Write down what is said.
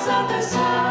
спасатися.